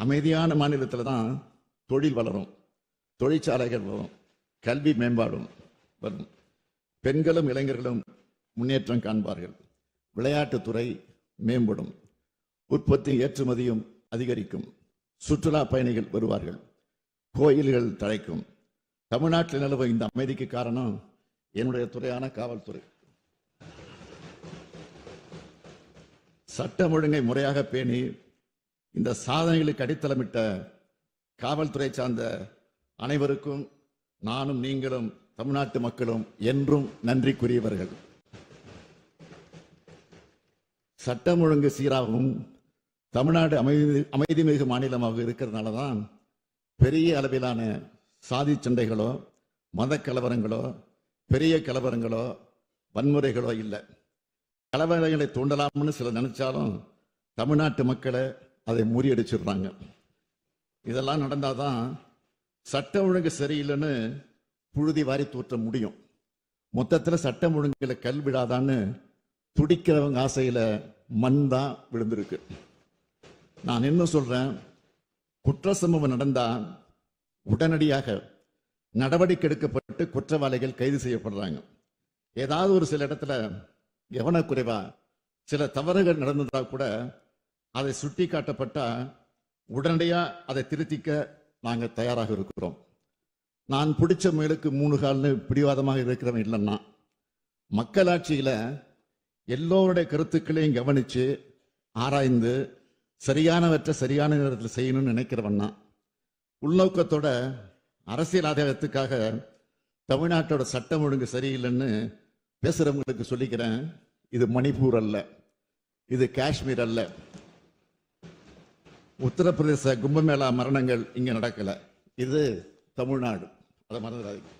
அமைதியான மாநிலத்தில் தான் தொழில் வளரும் தொழிற்சாலைகள் வரும் கல்வி மேம்பாடும் வரும். பெண்களும் இளைஞர்களும் முன்னேற்றம் காண்பார்கள். விளையாட்டுத்துறை மேம்படும். உற்பத்தி ஏற்றுமதியும் அதிகரிக்கும். சுற்றுலா பயணிகள் வருவார்கள். கோயில்கள் தழைக்கும். தமிழ்நாட்டில் நிலவும் இந்த அமைதிக்கு காரணம் என்னுடைய துறையான காவல்துறை. சட்டம் ஒழுங்கை முறையாக பேணி இந்த சாதனைகளுக்கு அடித்தளமிட்ட காவல்துறை சார்ந்த அனைவருக்கும் நானும் நீங்களும் தமிழ்நாட்டு மக்களும் என்றும் நன்றிக்குரியவர்கள். சட்டம் ஒழுங்கு சீராகவும் தமிழ்நாடு அமைதி அமைதிமிகு மாநிலமாக இருக்கிறதுனால தான் பெரிய அளவிலான சாதி சண்டைகளோ மத கலவரங்களோ பெரிய கலவரங்களோ வன்முறைகளோ இல்லை. கலவரங்களை தூண்டலாம்னு சிலர் நினைச்சாலும் தமிழ்நாட்டு மக்களை அதை முறியடிச்சிடுறாங்க. இதெல்லாம் நடந்தாதான் சட்டம் ஒழுங்கு சரியில்லைன்னு புழுதி வாரி தூற்ற முடியும். மொத்தத்தில் சட்டம் ஒழுங்குல கல் விழாதான்னு துடிக்கிறவங்க ஆசையில் மண் தான் விழுந்திருக்கு. நான் என்ன சொல்றேன்? குற்ற சம்பவம் நடந்தால் உடனடியாக நடவடிக்கை எடுக்கப்பட்டு குற்றவாளிகள் கைது செய்யப்படுறாங்க. ஏதாவது ஒரு சில இடத்துல கவனக்குறைவா சில தவறுகள் நடந்ததா கூட அதை சுட்டி காட்டப்பட்டால் உடனடியாக அதை திருத்திக்க நாங்கள் தயாராக இருக்கிறோம். நான் பிடிச்ச முயலுக்கு மூணு கால்னு பிடிவாதமாக இருக்கிறவன் இல்லைன்னா மக்களாட்சியில் எல்லோருடைய கருத்துக்களையும் கவனிச்சு ஆராய்ந்து சரியானவற்றை சரியான நேரத்தில் செய்யணும்னு நினைக்கிறவன் தான் உள்நோக்கத்தோட அரசியல் ஆதாயத்துக்காக தமிழ்நாட்டோட சட்டம் ஒழுங்கு சரியில்லைன்னு பேசுகிறவங்களுக்கு சொல்லிக்கிறேன். இது மணிப்பூர் அல்ல. இது காஷ்மீர் அல்ல. உத்தரப்பிரதேச கும்பமேளா மரணங்கள் இங்கே நடக்கலை. இது தமிழ்நாடு. அதை மறந்துடாதீங்க.